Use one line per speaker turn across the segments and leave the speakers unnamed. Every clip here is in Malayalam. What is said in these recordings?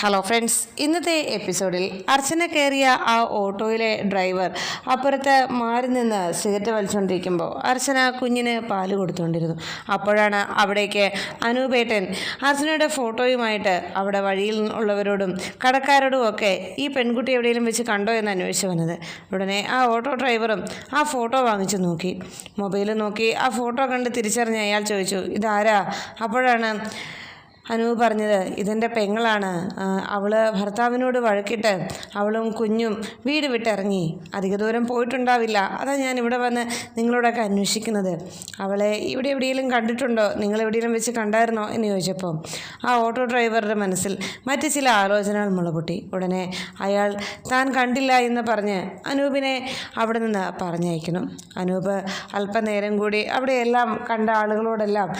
ഹലോ ഫ്രണ്ട്സ് ഇന്നത്തെ എപ്പിസോഡിൽ അർച്ചന കയറിയ ആ ഓട്ടോയിലെ ഡ്രൈവർ അപ്പുറത്ത് മാറി നിന്ന് സിഗരറ്റ് വലിച്ചുകൊണ്ടിരിക്കുമ്പോൾ അർച്ചന കുഞ്ഞിന് പാൽ കൊടുത്തുകൊണ്ടിരുന്നു അപ്പോഴാണ് അവിടേക്ക് അനൂപേട്ടൻ അർച്ചനയുടെ ഫോട്ടോയുമായിട്ട് അവിടെ വഴിയിൽ ഉള്ളവരോടും കടക്കാരോടും ഒക്കെ ഈ പെൺകുട്ടി എവിടെയെങ്കിലും വെച്ച് കണ്ടോ എന്ന് അന്വേഷിച്ച് വന്നത്. ഉടനെ ആ ഓട്ടോ ഡ്രൈവറും ആ ഫോട്ടോ വാങ്ങിച്ചു നോക്കി. മൊബൈൽ നോക്കി ആ ഫോട്ടോ കണ്ട് തിരിച്ചറിഞ്ഞ് അയാൾ ചോദിച്ചു ഇതാരാ? അപ്പോഴാണ് അനു പറഞ്ഞത് ഇതെന്റെ പെങ്ങളാണ്. അവൾ ഭർത്താവിനോട് വഴക്കിട്ട് അവളും കുഞ്ഞും വീട് വിട്ടിറങ്ങി. അധിക ദൂരം പോയിട്ടുണ്ടാവില്ല. അതാ ഞാൻ ഇവിടെ വന്ന് നിങ്ങളോടൊക്കെ അന്വേഷിക്കുന്നത്. അവളെ ഇവിടെ എവിടെയെങ്കിലും കണ്ടിട്ടുണ്ടോ? നിങ്ങൾ എവിടെയെങ്കിലും വെച്ച് കണ്ടായിരുന്നോ? എന്ന് ചോദിച്ചപ്പോൾ ആ ഓട്ടോ ഡ്രൈവറുടെ മനസ്സിൽ മറ്റ് ചില ആലോചനകൾ മുളപൊട്ടി. ഉടനെ അയാൾ താൻ കണ്ടില്ല എന്ന് പറഞ്ഞ് അനൂപിനെ അവിടെ നിന്ന് പറഞ്ഞയക്കണം. അനൂപ് അല്പനേരം കൂടി അവിടെയെല്ലാം കണ്ട ആളുകളോടെല്ലാം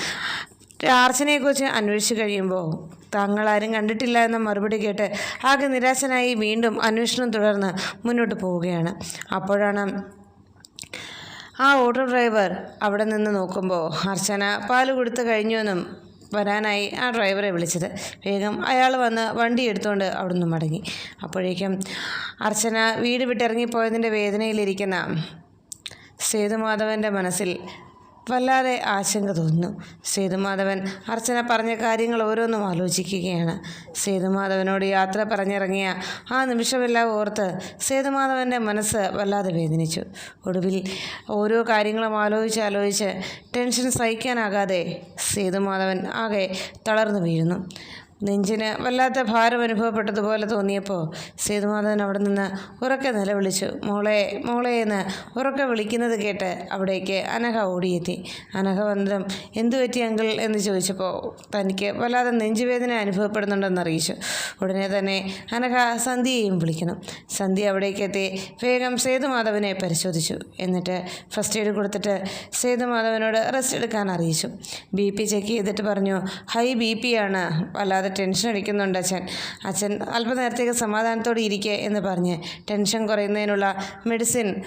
അർച്ചനയെക്കുറിച്ച് അന്വേഷിച്ചു കഴിയുമ്പോൾ തങ്ങളാരും കണ്ടിട്ടില്ല എന്ന മറുപടി കേട്ട് ആകെ നിരാശനായി വീണ്ടും അന്വേഷണം തുടർന്ന് മുന്നോട്ട് പോവുകയാണ്. അപ്പോഴാണ് ആ ഓട്ടോ ഡ്രൈവർ അവിടെ നിന്ന് നോക്കുമ്പോൾ അർച്ചന പാൽ കൊടുത്തു കഴിഞ്ഞുവെന്നും വരാനായി ആ ഡ്രൈവറെ വിളിച്ചത്. വേഗം അയാൾ വന്ന് വണ്ടി എടുത്തുകൊണ്ട് അവിടുന്ന് മടങ്ങി. അപ്പോഴേക്കും അർച്ചന വീട് വിട്ടിറങ്ങിപ്പോയതിന്റെ വേദനയിലിരിക്കുന്ന സേതുമാധവന്റെ മനസ്സിൽ വല്ലാതെ ആശങ്ക തോന്നുന്നു. സേതുമാധവൻ അർച്ചന പറഞ്ഞ കാര്യങ്ങൾ ഓരോന്നും ആലോചിക്കുകയാണ്. സേതുമാധവനോട് യാത്ര പറഞ്ഞിറങ്ങിയ ആ നിമിഷമെല്ലാം ഓർത്ത് സേതുമാധവന്റെ മനസ്സ് വല്ലാതെ വേദനിച്ചു. ഒടുവിൽ ഓരോ കാര്യങ്ങളും ആലോചിച്ച് ആലോചിച്ച് ടെൻഷൻ സഹിക്കാനാകാതെ സേതുമാധവൻ ആകെ തളർന്നു വീഴുന്നു. നെഞ്ചിന് വല്ലാത്ത ഭാരം അനുഭവപ്പെട്ടതുപോലെ തോന്നിയപ്പോൾ സേതുമാധവൻ അവിടെ നിന്ന് ഉറക്കെ നിലവിളിച്ചു. മോളെ മോളെ എന്ന് ഉറക്കെ വിളിക്കുന്നത് കേട്ട് അവിടേക്ക് അനഘ ഓടിയെത്തി. അനഘ വന്നതും എന്തു പറ്റി അങ്കിൾ? എന്ന് ചോദിച്ചപ്പോൾ തനിക്ക് വല്ലാതെ നെഞ്ചുവേദന അനുഭവപ്പെടുന്നുണ്ടെന്ന് അറിയിച്ചു. ഉടനെ തന്നെ അനഘ സന്ധ്യയെയും വിളിക്കണം സന്ധ്യ അവിടേക്ക് എത്തി വേഗം സേതുമാധവനെ പരിശോധിച്ചു. എന്നിട്ട് ഫസ്റ്റ് എയ്ഡ് കൊടുത്തിട്ട് സേതുമാധവനോട് റെസ്റ്റ് എടുക്കാൻ അറിയിച്ചു. ബി പി ചെക്ക് ചെയ്തിട്ട് പറഞ്ഞു ഹൈ ബി ആണ്. വല്ലാതെ ടെൻഷൻ അടിക്കുന്നുണ്ട് അച്ഛൻ. അച്ഛൻ അല്പനേരത്തേക്ക് സമാധാനത്തോടെ ഇരിക്കുക എന്ന് പറഞ്ഞ് ടെൻഷൻ കുറയുന്നതിനുള്ള മെഡിസിൻ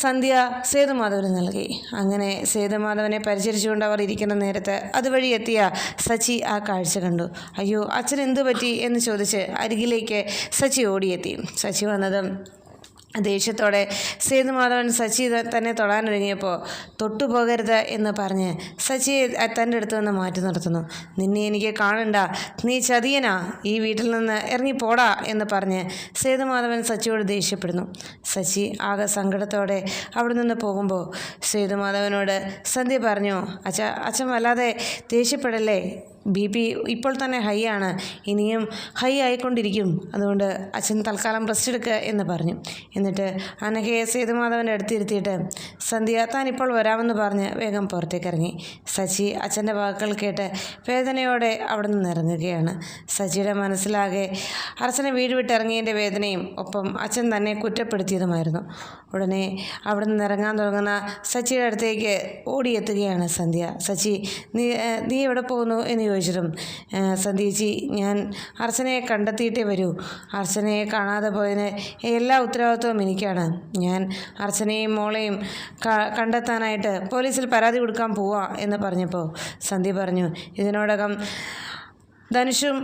സന്ധ്യ സേതുമാധവന് നൽകി. അങ്ങനെ സേതുമാധവനെ പരിചരിച്ചുകൊണ്ട് അവർ ഇരിക്കുന്ന നേരത്ത് അതുവഴി എത്തിയ സച്ചി ആ കാഴ്ച കണ്ടു. അയ്യോ അച്ഛൻ എന്തു പറ്റി എന്ന് ചോദിച്ച് അരികിലേക്ക് സച്ചി ഓടിയെത്തി. സച്ചി വന്നതും ദേഷ്യത്തോടെ സേതുമാധവൻ സച്ചി തന്നെ തൊടാനൊരുങ്ങിയപ്പോൾ തൊട്ടുപോകരുത് എന്ന് പറഞ്ഞ് സച്ചിയെ അ- തന്റെ അടുത്ത് നിന്ന് മാറ്റി നിർത്തുന്നു. നിന്നെ എനിക്ക് കാണണ്ട. നീ ചതിയനാ. ഈ വീട്ടിൽ നിന്ന് ഇറങ്ങി പോടാ എന്ന് പറഞ്ഞ് സേതുമാധവൻ സച്ചിയോട് ദേഷ്യപ്പെടുന്നു. സച്ചി ആകെ സങ്കടത്തോടെ അവിടെ നിന്ന് പോകുമ്പോൾ സേതുമാധവനോട് സന്ധ്യ പറഞ്ഞു. അച്ഛ അച്ഛൻ വല്ലാതെ ദേഷ്യപ്പെടല്ലേ? ബി പി ഇപ്പോൾ തന്നെ ഹൈ ആണ്. ഇനിയും ഹൈ ആയിക്കൊണ്ടിരിക്കും. അതുകൊണ്ട് അച്ഛൻ തൽക്കാലം റെസ്റ്റ് എടുക്കുക എന്ന് പറഞ്ഞു. എന്നിട്ട് അനഘയെ സേതുമാധവന്റെ അടുത്തിരുത്തിയിട്ട് സന്ധ്യ താൻ ഇപ്പോൾ വരാമെന്ന് പറഞ്ഞ് വേഗം പുറത്തേക്ക് ഇറങ്ങി. സച്ചി അച്ഛന്റെ വാക്കുകൾ കേട്ട് വേദനയോടെ അവിടെ നിന്ന് ഇറങ്ങുകയാണ് സച്ചിയുടെ മനസ്സിലാകെ അർച്ചനെ വീട് വിട്ടിറങ്ങിയതിന്റെ വേദനയും ഒപ്പം അച്ഛൻ തന്നെ കുറ്റപ്പെടുത്തിയതുമായിരുന്നു. ഉടനെ അവിടെ നിന്ന് ഇറങ്ങാൻ തുടങ്ങുന്ന സച്ചിയുടെ അടുത്തേക്ക് ഓടിയെത്തുകയാണ് സന്ധ്യ. സച്ചി നീ നീ എവിടെ പോകുന്നു? എന്ന് ചോദിച്ചിട്ടും സന്ധ്യേച്ചി ഞാൻ അർച്ചനയെ കണ്ടെത്തിയിട്ടേ വരൂ. അർച്ചനയെ കാണാതെ പോയതിന് എല്ലാ ഉത്തരവാദിത്വവും എനിക്കാണ്. ഞാൻ അർച്ചനയും മോളെയും കണ്ടെത്താനായിട്ട് പോലീസിൽ പരാതി കൊടുക്കാൻ പോവാ എന്ന് പറഞ്ഞപ്പോൾ സന്ധ്യ പറഞ്ഞു ഇതിനോടകം ധനുഷും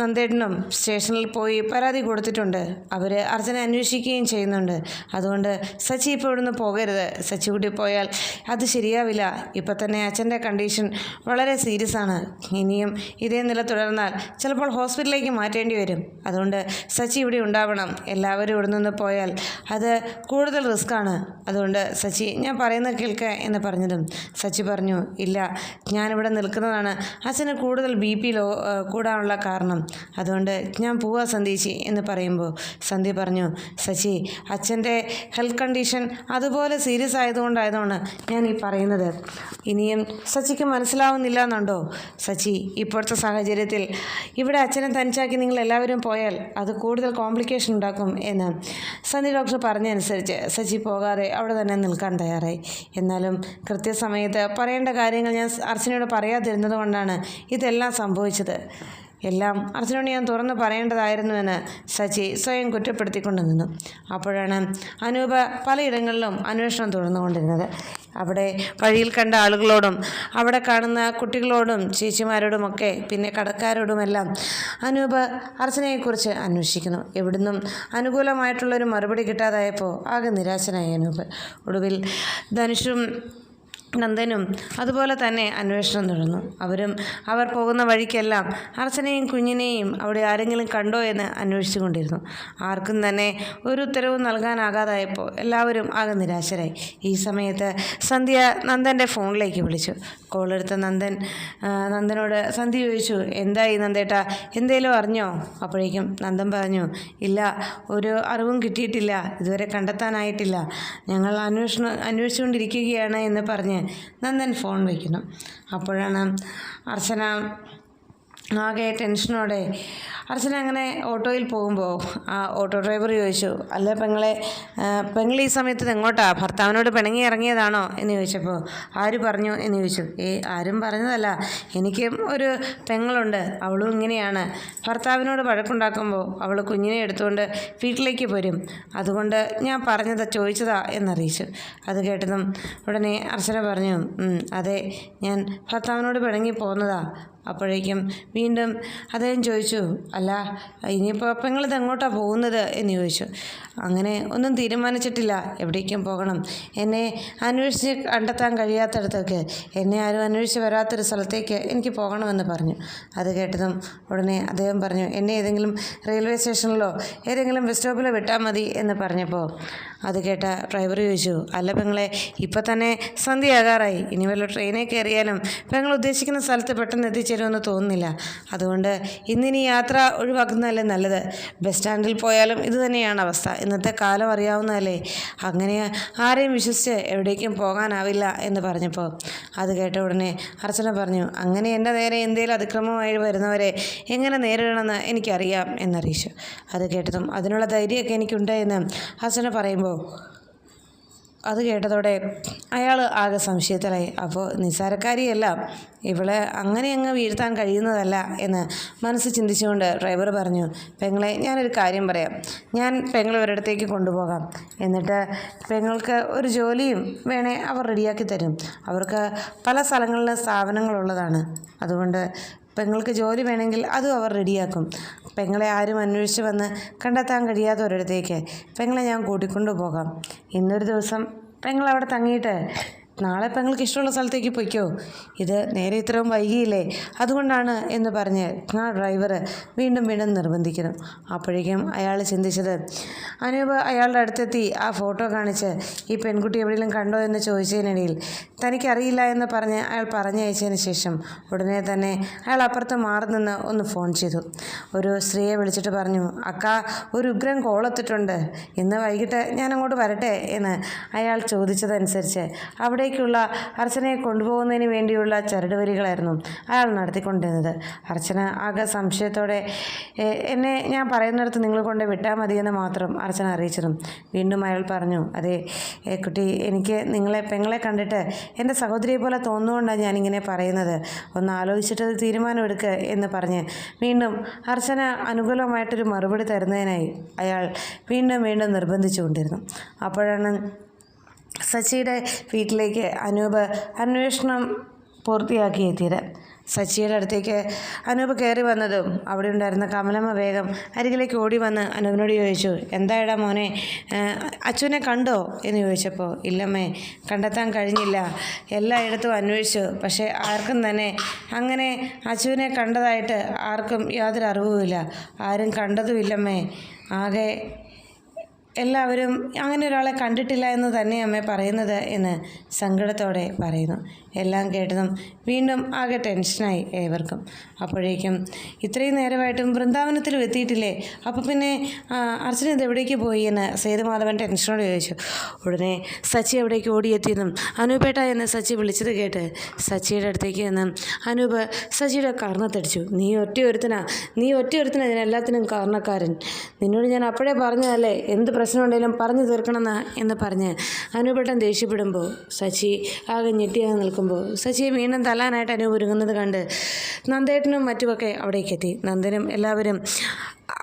നന്ദേട്ടനും സ്റ്റേഷനിൽ പോയി പരാതി കൊടുത്തിട്ടുണ്ട്. അവർ അർച്ചനെ അന്വേഷിക്കുകയും ചെയ്യുന്നുണ്ട്. അതുകൊണ്ട് സച്ചി ഇപ്പോൾ ഇവിടുന്ന് പോകരുത്. സച്ചി കൂടി പോയാൽ അത് ശരിയാവില്ല. ഇപ്പം തന്നെ അച്ഛന്റെ കണ്ടീഷൻ വളരെ സീരിയസ് ആണ്. ഇനിയും ഇതേ നില തുടർന്നാൽ ചിലപ്പോൾ ഹോസ്പിറ്റലിലേക്ക് മാറ്റേണ്ടി വരും. അതുകൊണ്ട് സച്ചി ഇവിടെ ഉണ്ടാവണം. എല്ലാവരും ഇവിടെ നിന്ന് പോയാൽ അത് കൂടുതൽ റിസ്ക്കാണ് അതുകൊണ്ട് സച്ചി ഞാൻ പറയുന്നത് കേൾക്കുക എന്ന് പറഞ്ഞതും സച്ചി പറഞ്ഞു ഇല്ല ഞാനിവിടെ നിൽക്കുന്നതാണ്. അച്ഛന് കൂടുതൽ ബി പി ലോ കൂടാനുള്ള കാരണം. അതുകൊണ്ട് ഞാൻ പോവാ സന്ധ്യേച്ചി എന്ന് പറയുമ്പോൾ. സന്ധ്യ പറഞ്ഞു സച്ചി അച്ഛന്റെ ഹെൽത്ത് കണ്ടീഷൻ അതുപോലെ സീരിയസ് ആയതുകൊണ്ടായതുകൊണ്ട് ഞാൻ ഈ പറയുന്നത്. ഇനിയും സച്ചിക്ക് മനസ്സിലാവുന്നില്ല എന്നുണ്ടോ സച്ചി ഇപ്പോഴത്തെ സാഹചര്യത്തിൽ ഇവിടെ അച്ഛനെ തനിച്ചാക്കി നിങ്ങൾ എല്ലാവരും പോയാൽ അത് കൂടുതൽ കോംപ്ലിക്കേഷൻ ഉണ്ടാക്കും എന്ന്. സന്ധ്യ ഡോക്ടർ പറഞ്ഞനുസരിച്ച് സച്ചി പോകാതെ അവിടെ തന്നെ നിൽക്കാൻ തയ്യാറായി. എന്നാലും കൃത്യസമയത്ത് പറയേണ്ട കാര്യങ്ങൾ ഞാൻ അർച്ചനയോട് പറയാതിരുന്നത് കൊണ്ടാണ് ഇതെല്ലാം സംഭവിച്ചത്. എല്ലാം അർജുനോട് ഞാൻ തുറന്ന് പറയേണ്ടതായിരുന്നുവെന്ന് സച്ചി സ്വയം കുറ്റപ്പെടുത്തിക്കൊണ്ട് നിന്നു. അപ്പോഴാണ് അനൂപ പലയിടങ്ങളിലും അന്വേഷണം തുടർന്നുകൊണ്ടിരുന്നത്. അവിടെ വഴിയിൽ കണ്ട ആളുകളോടും അവിടെ കാണുന്ന കുട്ടികളോടും ചേച്ചിമാരോടുമൊക്കെ പിന്നെ കടക്കാരോടുമെല്ലാം അനൂപ് അർച്ചനയെക്കുറിച്ച് അന്വേഷിക്കുന്നു. എവിടുന്നും അനുകൂലമായിട്ടുള്ളൊരു മറുപടി കിട്ടാതായപ്പോൾ ആകെ നിരാശനായി അനൂപ്. ഒടുവിൽ ധനുഷും നന്ദനും അതുപോലെ തന്നെ അന്വേഷണം തുടർന്നു അവരും അവർ പോകുന്ന വഴിക്കെല്ലാം അർച്ചനയും കുഞ്ഞിനെയും അവിടെ ആരെങ്കിലും കണ്ടോ എന്ന് അന്വേഷിച്ചുകൊണ്ടിരുന്നു ആർക്കും തന്നെ ഒരു ഉത്തരവും നൽകാനാകാതായപ്പോൾ എല്ലാവരും ആകെ നിരാശരായി. ഈ സമയത്ത് സന്ധ്യ നന്ദന്റെ ഫോണിലേക്ക് വിളിച്ചു. കോളെടുത്ത നന്ദൻ നന്ദനോട് സന്ധ്യ ചോദിച്ചു എന്തായി നന്ദേട്ട? എന്തേലും അറിഞ്ഞോ? അപ്പോഴേക്കും നന്ദൻ പറഞ്ഞു ഇല്ല ഒരു അറിവും കിട്ടിയിട്ടില്ല. ഇതുവരെ കണ്ടെത്താനായിട്ടില്ല. ഞങ്ങൾ അന്വേഷണം അന്വേഷിച്ചുകൊണ്ടിരിക്കുകയാണ് എന്ന് പറഞ്ഞ് നന്ദൻ ഫോൺ വയ്ക്കുന്നു. അപ്പോഴാണ് അർച്ചന ആകെ ടെൻഷനോടെ അർച്ചന അങ്ങനെ ഓട്ടോയിൽ പോകുമ്പോൾ ആ ഓട്ടോ ഡ്രൈവർ ചോദിച്ചു അല്ല പെങ്ങളെ പെങ്ങൾ ഈ സമയത്ത് എങ്ങോട്ടാ? ഭർത്താവിനോട് പിണങ്ങി ഇറങ്ങിയതാണോ? എന്ന് ചോദിച്ചപ്പോൾ ആര് പറഞ്ഞു? എന്ന് ചോദിച്ചു ഏ ആരും പറഞ്ഞതല്ല. എനിക്കും ഒരു പെങ്ങളുണ്ട് അവളും ഇങ്ങനെയാണ്. ഭർത്താവിനോട് വഴക്കുണ്ടാക്കുമ്പോൾ അവൾ കുഞ്ഞിനെ എടുത്തുകൊണ്ട് വീട്ടിലേക്ക് വരും. അതുകൊണ്ട് ഞാൻ പറഞ്ഞത് ചോദിച്ചതാ എന്നറിയിച്ചു. അത് കേട്ടതും ഉടനെ അർച്ചന പറഞ്ഞു "ഉം, അതെ ഞാൻ ഭർത്താവിനോട് പിണങ്ങി പോകുന്നതാ അപ്പോഴേക്കും വീണ്ടും അദ്ദേഹം ചോദിച്ചു അല്ല ഇനിയിപ്പോൾ പെങ്ങളിത് എങ്ങോട്ടാണ് പോകുന്നത് എന്ന് ചോദിച്ചു. അങ്ങനെ ഒന്നും തീരുമാനിച്ചിട്ടില്ല. എവിടേക്കും പോകണം. എന്നെ അന്വേഷിച്ച് കണ്ടെത്താൻ കഴിയാത്തടത്തൊക്കെ എന്നെ ആരും അന്വേഷിച്ച് വരാത്തൊരു സ്ഥലത്തേക്ക് എനിക്ക് പോകണമെന്ന് പറഞ്ഞു. അത് കേട്ടതും ഉടനെ അദ്ദേഹം പറഞ്ഞു എന്നെ ഏതെങ്കിലും റെയിൽവേ സ്റ്റേഷനിലോ ഏതെങ്കിലും ബസ് സ്റ്റോപ്പിലോ വിട്ടാൽ മതി എന്ന് പറഞ്ഞപ്പോൾ അത് കേട്ട ഡ്രൈവർ ചോദിച്ചു അല്ല പെങ്ങളെ ഇപ്പം തന്നെ സന്ധ്യയാകാറായി. ഇനി വല്ല ട്രെയിനിൽ കയറിയാലും പെങ്ങൾ ഉദ്ദേശിക്കുന്ന സ്ഥലത്ത് പെട്ടെന്ന് എത്തിച്ചേരുമെന്ന് തോന്നുന്നില്ല. അതുകൊണ്ട് ഇന്നിനി യാത്ര ഒഴിവാക്കുന്നതല്ലേ നല്ലത്. ബസ് സ്റ്റാൻഡിൽ പോയാലും ഇത് തന്നെയാണ് അവസ്ഥ ഇന്നത്തെ കാലം അറിയാവുന്നതല്ലേ? അങ്ങനെ ആരെയും വിശ്വസിച്ച് എവിടേക്കും പോകാനാവില്ല എന്ന് പറഞ്ഞപ്പോൾ അത് കേട്ട ഉടനെ അർച്ചന പറഞ്ഞു അങ്ങനെ എന്റെ നേരെ എന്തെങ്കിലും അതിക്രമമായി വരുന്നവരെ എങ്ങനെ നേരിടണമെന്ന് എനിക്കറിയാം എന്നറിയിച്ചു. അത് കേട്ടതും അതിനുള്ള ധൈര്യമൊക്കെ എനിക്കുണ്ട് എന്ന് അർച്ചന പറയുമ്പോൾ അത് കേട്ടതോടെ അയാൾ ആകെ സംശയത്തിലായി. അപ്പോൾ നിസ്സാരക്കാരിയല്ല ഇവളെ അങ്ങനെ അങ്ങ് വീഴ്ത്താൻ കഴിയുന്നതല്ല എന്ന് മനസ്സ് ചിന്തിച്ചുകൊണ്ട് ഡ്രൈവർ പറഞ്ഞു. പെങ്ങളെ ഞാനൊരു കാര്യം പറയാം. ഞാൻ പെങ്ങളെ ഒരിടത്തേക്ക് കൊണ്ടുപോകാം. എന്നിട്ട് പെങ്ങൾക്ക് ഒരു ജോലിയും വേണേ അവർ റെഡിയാക്കി തരും. അവർക്ക് പല സ്ഥലങ്ങളിലും സ്ഥാപനങ്ങളുള്ളതാണ്. അതുകൊണ്ട് പെങ്ങൾക്ക് ജോലി വേണമെങ്കിൽ അതും അവർ റെഡിയാക്കും. പെങ്ങളെ ആരും അന്വേഷിച്ച് വന്ന് കണ്ടെത്താൻ കഴിയാത്ത ഒരിടത്തേക്ക് പെങ്ങളെ ഞാൻ കൂട്ടിക്കൊണ്ടു പോകാം ഇന്നൊരു ദിവസം പെങ്ങൾ അവിടെ തങ്ങിയിട്ട് നാളെ ഇപ്പം നിങ്ങൾക്ക് ഇഷ്ടമുള്ള സ്ഥലത്തേക്ക് പൊയ്ക്കോ. ഇത് നേരെ ഇത്രയും വൈകിയില്ലേ? അതുകൊണ്ടാണ് എന്ന് പറഞ്ഞ് ആ ഡ്രൈവർ വീണ്ടും വീണ്ടും നിർബന്ധിക്കുന്നു. അപ്പോഴേക്കും അയാൾ ചിന്തിച്ചത് അനൂപ് അയാളുടെ അടുത്തെത്തി ആ ഫോട്ടോ കാണിച്ച് ഈ പെൺകുട്ടി എവിടെയെങ്കിലും കണ്ടോ എന്ന് ചോദിച്ചതിനിടയിൽ തനിക്കറിയില്ല എന്ന് പറഞ്ഞ് അയാൾ പറഞ്ഞയച്ചതിന് ശേഷം ഉടനെ തന്നെ അയാൾ അപ്പുറത്ത് മാറി നിന്ന് ഒന്ന് ഫോൺ ചെയ്തു. ഒരു സ്ത്രീയെ വിളിച്ചിട്ട് പറഞ്ഞു അക്ക ഒരു ഉഗ്രൻ കോളെത്തിട്ടുണ്ട്. ഇന്ന് വൈകിട്ട് ഞാൻ അങ്ങോട്ട് വരട്ടെ എന്ന് അയാൾ ചോദിച്ചതനുസരിച്ച് അവിടേക്കുള്ള അർച്ചനയെ കൊണ്ടുപോകുന്നതിന് വേണ്ടിയുള്ള ചരടുവരികളായിരുന്നു അയാൾ നടത്തിക്കൊണ്ടിരുന്നത്. അർച്ചന ആകെ സംശയത്തോടെ എന്നെ ഞാൻ പറയുന്നിടത്ത് നിങ്ങൾ കൊണ്ട് വിട്ടാൽ മതിയെന്ന് മാത്രം അർച്ചന അറിയിച്ചിരുന്നു വീണ്ടും അയാൾ പറഞ്ഞു അതെ കുട്ടി എനിക്ക് നിങ്ങളെ പെങ്ങളെ കണ്ടിട്ട് എന്റെ സഹോദരിയെ പോലെ തോന്നുകൊണ്ടാണ് ഞാനിങ്ങനെ പറയുന്നത്. ഒന്ന് ആലോചിച്ചിട്ട് തീരുമാനമെടുക്കുക എന്ന് പറഞ്ഞ് വീണ്ടും അർച്ചന അനുകൂലമായിട്ടൊരു മറുപടി തരുന്നതിനായി അയാൾ വീണ്ടും വീണ്ടും നിർബന്ധിച്ചുകൊണ്ടിരുന്നു. അപ്പോഴാണ് സച്ചിയുടെ വീട്ടിലേക്ക് അനൂപ് അന്വേഷണം പൂർത്തിയാക്കി എത്തിയത് സച്ചിയുടെ അടുത്തേക്ക് അനൂപ് കയറി വന്നതും അവിടെ ഉണ്ടായിരുന്ന കമലമ്മ വേഗം അരികിലേക്ക് ഓടി വന്ന് അനൂപിനോട് ചോദിച്ചു എന്തായടാ മോനെ അച്ഛനെ കണ്ടോ? എന്ന് ചോദിച്ചപ്പോൾ ഇല്ലമ്മേ കണ്ടെത്താൻ കഴിഞ്ഞില്ല. എല്ലായിടത്തും അന്വേഷിച്ചു. പക്ഷേ ആർക്കും തന്നെ അങ്ങനെ അച്ഛനെ കണ്ടതായിട്ട് ആർക്കും യാതൊരു അറിവുമില്ല. ആരും കണ്ടതുമില്ലമ്മേ. ആകെ എല്ലാവരും അങ്ങനെ ഒരാളെ കണ്ടിട്ടില്ല എന്ന് തന്നെ അമ്മ പറയുന്നത് എന്ന് സങ്കടത്തോടെ പറയുന്നു. എല്ലാം കേട്ടതും വീണ്ടും ആകെ ടെൻഷനായി ഏവർക്കും. അപ്പോഴേക്കും ഇത്രയും നേരമായിട്ടും വൃന്ദാവനത്തിലും എത്തിയിട്ടില്ലേ? അപ്പോൾ പിന്നെ അർച്ചന ഇത് എവിടേക്ക് പോയി എന്ന് സേതുമാധവൻ ടെൻഷനോട് ചോദിച്ചു. ഉടനെ സച്ചി എവിടേക്ക് ഓടിയെത്തിയെന്നും അനൂപേട്ട എന്ന് സച്ചി വിളിച്ചത് കേട്ട് സച്ചിയുടെ അടുത്തേക്ക് നിന്നും അനൂപ് സച്ചിയുടെ കാരണത്തടിച്ചു നീ ഒറ്റ ഒരുത്തനാ നീ ഒറ്റ ഒരുത്തനാ ഇതിനെല്ലാത്തിനും കാരണക്കാരൻ. നിന്നോട് ഞാൻ അപ്പോഴേ പറഞ്ഞതല്ലേ? എന്ത് പ്രശ്നമുണ്ടെങ്കിലും പറഞ്ഞു തീർക്കണമെന്ന് എന്ന് പറഞ്ഞ് അനുപേട്ടൻ ദേഷ്യപ്പെടുമ്പോൾ സച്ചി ആകെ ഞെട്ടിയാകെ നിൽക്കുമ്പോൾ സച്ചിയെ വീണ്ടും തലാനായിട്ട് അനുപൊരുങ്ങുന്നത് കണ്ട് നന്ദേട്ടനും മറ്റുമൊക്കെ അവിടേക്കെത്തി. നന്ദനും എല്ലാവരും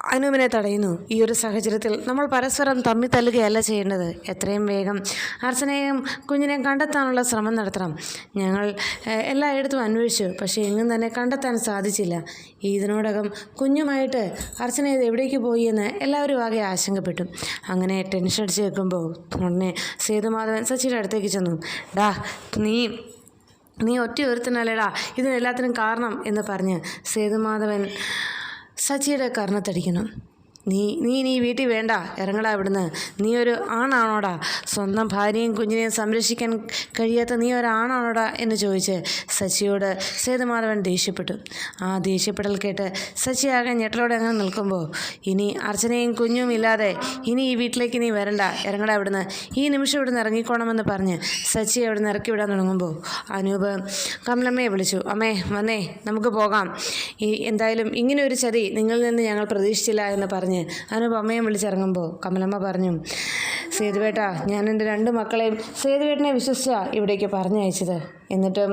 അനുവിനെ തടയുന്നു. ഈ ഒരു സാഹചര്യത്തിൽ നമ്മൾ പരസ്പരം തമ്മി തല്ലുകയല്ല ചെയ്യേണ്ടത്. എത്രയും വേഗം അർച്ചനയും കുഞ്ഞിനെയും കണ്ടെത്താനുള്ള ശ്രമം നടത്തണം. ഞങ്ങൾ എല്ലായിടത്തും അന്വേഷിച്ചു. പക്ഷേ എങ്ങും തന്നെ കണ്ടെത്താൻ സാധിച്ചില്ല. ഇതിനോടകം കുഞ്ഞുമായിട്ട് അർച്ചന ഇത് എവിടേക്ക് പോയി എന്ന് എല്ലാവരും ആകെ ആശങ്കപ്പെട്ടു. അങ്ങനെ ടെൻഷൻ അടിച്ച് വെക്കുമ്പോൾ ഉടനെ സേതുമാധവൻ സച്ചിയുടെ അടുത്തേക്ക് ചെന്നു. ഡാ നീ നീ ഒറ്റ ഒരുത്തനല്ലേടാ. ഇതിനെല്ലാത്തിനും കാരണം എന്ന് പറഞ്ഞ് സേതുമാധവൻ സച്ചിയുടെ കർണത്തടിക്കുന്നു. നീ നീ നീ വീട്ടിൽ വേണ്ട. ഇറങ്ങടാ ഇവിടുന്ന്. നീ ഒരു ആണാണോടാ? സ്വന്തം ഭാര്യയും കുഞ്ഞിനെയും സംരക്ഷിക്കാൻ കഴിയാത്ത നീ ഒരു ആണാണോടാ? എന്ന് ചോദിച്ച് സച്ചിയോട് സേതുമാധവൻ ദേഷ്യപ്പെട്ടു. ആ ദേഷ്യപ്പെടൽ കേട്ട് സച്ചി ആകെ ഞെട്ടലോടെ അങ്ങനെ നിൽക്കുമ്പോൾ ഇനി അർച്ചനയും കുഞ്ഞും ഇല്ലാതെ ഇനി ഈ വീട്ടിലേക്ക് നീ വരണ്ട. ഇറങ്ങടാ ഇവിടുന്ന്. ഈ നിമിഷം ഇവിടുന്ന് ഇറങ്ങിക്കോണമെന്ന് പറഞ്ഞ് സച്ചി അവിടുന്ന് ഇറക്കി വിടാൻ തുടങ്ങുമ്പോൾ അനൂപ് കമലമ്മയെ വിളിച്ചു. അമ്മേ വന്നേ. നമുക്ക് പോകാം. ഈ എന്തായാലും ഇങ്ങനെ ഒരു ചതി നിങ്ങളിൽ നിന്ന് ഞങ്ങൾ പ്രതീക്ഷിച്ചില്ല എന്ന് പറഞ്ഞ് അനൂപ് അമ്മയും വിളിച്ചിറങ്ങുമ്പോൾ കമലമ്മ പറഞ്ഞു സേതുവേട്ടാ ഞാൻ എന്റെ രണ്ട് മക്കളെയും സേതുവേട്ടനെ വിശ്വസിച്ചാ ഇവിടേക്ക് പറഞ്ഞയച്ചത്. എന്നിട്ടും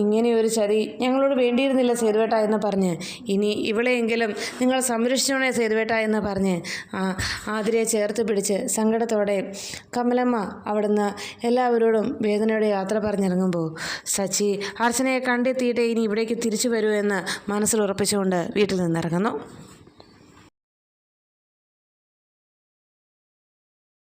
ഇങ്ങനെയൊരു ചതി ഞങ്ങളോട് വേണ്ടിയിരുന്നില്ല സേതുവേട്ട എന്ന് പറഞ്ഞ്. ഇനി ഇവളെയെങ്കിലും നിങ്ങൾ സംരക്ഷിച്ചോണേ സേതുവേട്ട എന്ന് പറഞ്ഞ് ആതിരയെ ചേർത്ത് പിടിച്ച് സങ്കടത്തോടെ കമലമ്മ അവിടുന്ന് എല്ലാവരോടും വേദനയുടെ യാത്ര പറഞ്ഞിറങ്ങുമ്പോൾ സച്ചി അർച്ചനയെ കണ്ടെത്തിയിട്ട് ഇനി ഇവിടേക്ക് തിരിച്ചു വരൂ എന്ന് മനസ്സിൽ ഉറപ്പിച്ചുകൊണ്ട് വീട്ടിൽ നിന്നിറങ്ങുന്നു.